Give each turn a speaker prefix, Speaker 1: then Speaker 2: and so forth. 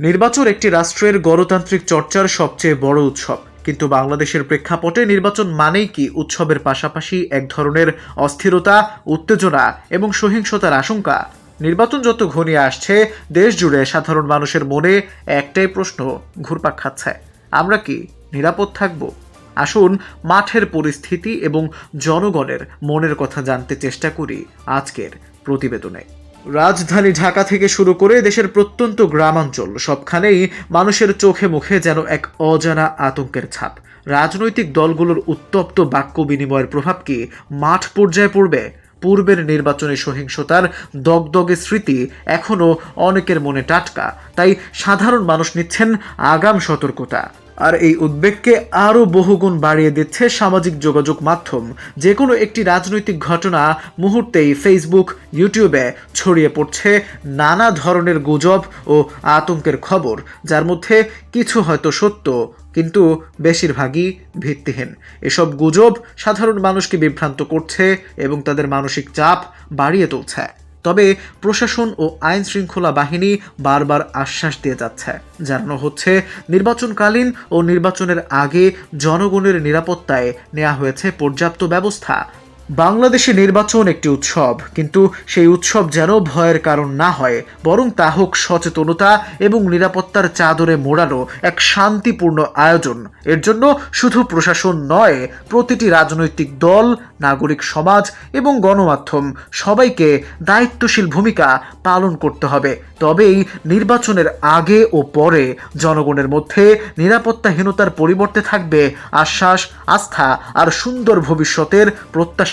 Speaker 1: নির্বাচন একটি রাষ্ট্রের গণতান্ত্রিক চর্চার সবচেয়ে বড় উৎসব। কিন্তু বাংলাদেশের প্রেক্ষাপটে নির্বাচন মানেই কি উৎসবের পাশাপাশি এক ধরনের অস্থিরতা, উত্তেজনা এবং সহিংসতার আশঙ্কা? নির্বাচন যত ঘনিয়ে আসছে, দেশ জুড়ে সাধারণ মানুষের মনে একটাই প্রশ্ন ঘুরপাক খাচ্ছে। আমরা কি নিরাপদ থাকব? আসুন মাঠের পরিস্থিতি এবং জনগণের মনের কথা জানতে চেষ্টা করি আজকের প্রতিবেদনে। রাজধানী ঢাকা থেকে শুরু করে দেশের প্রত্যন্ত গ্রামাঞ্চল, সবখানেই মানুষের চোখে মুখে যেন এক অজানা আতঙ্কের ছাপ। রাজনৈতিক দলগুলোর উত্তপ্ত বাক্য বিনিময়ের প্রভাব কি মাঠ পর্যায়ে পড়বে? পূর্বের নির্বাচনী সহিংসতার দগদগে স্মৃতি এখনও অনেকের মনে টাটকা। তাই সাধারণ মানুষ নিচ্ছেন আগাম সতর্কতা। আর এই উদ্বেগকে আরও বহুগুণ বাড়িয়ে দিচ্ছে সামাজিক যোগাযোগ মাধ্যম। যে কোনো একটি রাজনৈতিক ঘটনা মুহূর্তেই ফেসবুক ইউটিউবে ছড়িয়ে পড়ছে নানা ধরনের গুজব ও আতঙ্কের খবর, যার মধ্যে কিছু হয়তো সত্য, কিন্তু বেশিরভাগই ভিত্তিহীন। এসব গুজব সাধারণ মানুষকে বিভ্রান্ত করছে এবং তাদের মানসিক চাপ বাড়িয়ে তুলছে। তবে প্রশাসন ও আইন শৃঙ্খলা বাহিনী বারবার আশ্বাস দিয়ে যাচ্ছে। জানানো হচ্ছে, নির্বাচনকালীন ও নির্বাচনের আগে জনগণের নিরাপত্তায় নেওয়া হয়েছে পর্যাপ্ত ব্যবস্থা। বাংলাদেশে নির্বাচন একটি উৎসব, কিন্তু সেই উৎসব যেন ভয়ের কারণ না হয়, বরং তা হোক সচেতনতা এবং নিরাপত্তার চাদরে মোড়ানো এক শান্তিপূর্ণ আয়োজন। এর জন্য শুধু প্রশাসন নয়, প্রতিটি রাজনৈতিক দল, নাগরিক সমাজ এবং গণমাধ্যম সবাইকে দায়িত্বশীল ভূমিকা পালন করতে হবে। তবেই নির্বাচনের আগে ও পরে জনগণের মধ্যে নিরাপত্তাহীনতার পরিবর্তে থাকবে আশ্বাস, আস্থা আর সুন্দর ভবিষ্যতের প্রত্যাশার